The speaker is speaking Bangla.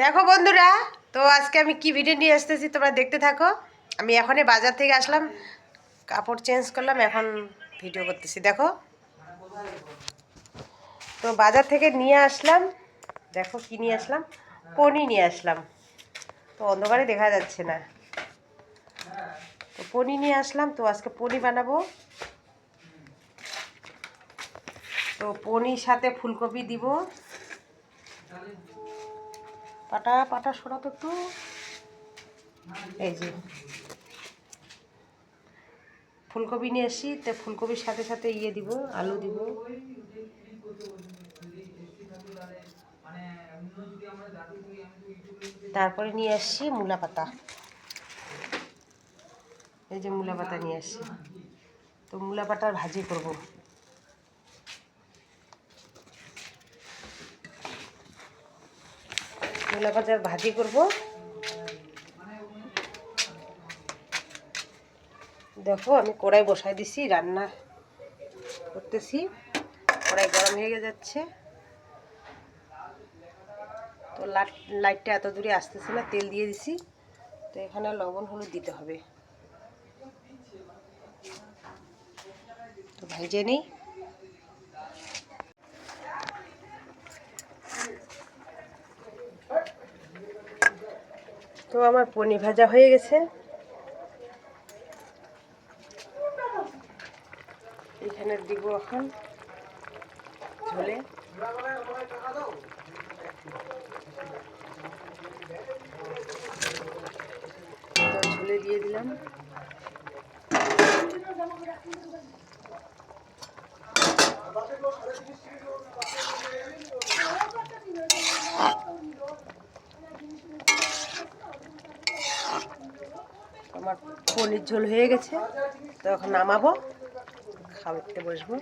দেখো বন্ধুরা, তো আজকে আমি কি ভিডিও নিয়ে আসতেছি তোমরা দেখতে থাকো। আমি এখনই বাজার থেকে আসলাম, কাপড় চেঞ্জ করলাম, এখন ভিডিও করতেছি, দেখো। তো বাজার থেকে নিয়ে আসলাম, দেখো কি নিয়ে আসলাম, পনি নিয়ে আসলাম। তো অন্ধকারে দেখা যাচ্ছে না। তো পনি নিয়ে আসলাম, তো আজকে পনি বানাবো। তো পনির সাথে ফুলকপি দিব। পাটা পাটা সরাতো একটু। এই যে। ফুলকপি নিয়ে আসি, তো ফুলকপির সাথে সাথে ইয়ে দিব, আলু দিব। তারপরে নিয়ে আসছি মূলা পাতা। এই যে মূলা পাতা নিয়ে আসছি তো মূলা পাতার ভাজি করব। মূলা পাতার ভাজি করব। দেখো, আমি কড়াই বসাই দিছি, রান্না করতেছি। কড়াই গরম হয়ে যাচ্ছে। তো লাইট লাইটটা এত দূরে আসতেছে না, তেল দিয়ে দিছি। তো এখানে লবণ, হলুদ দিতে হবে। তো ভাইজে নেই। তো আমার পনি ভাজা হয়ে গেছে। এখানে দিব এখন ঝোলে। ঝোলে দিয়ে দিলাম। আমার পনির ঝোল হয়ে গেছে। তো এখন নামাবো খাওয়াতে বসবো।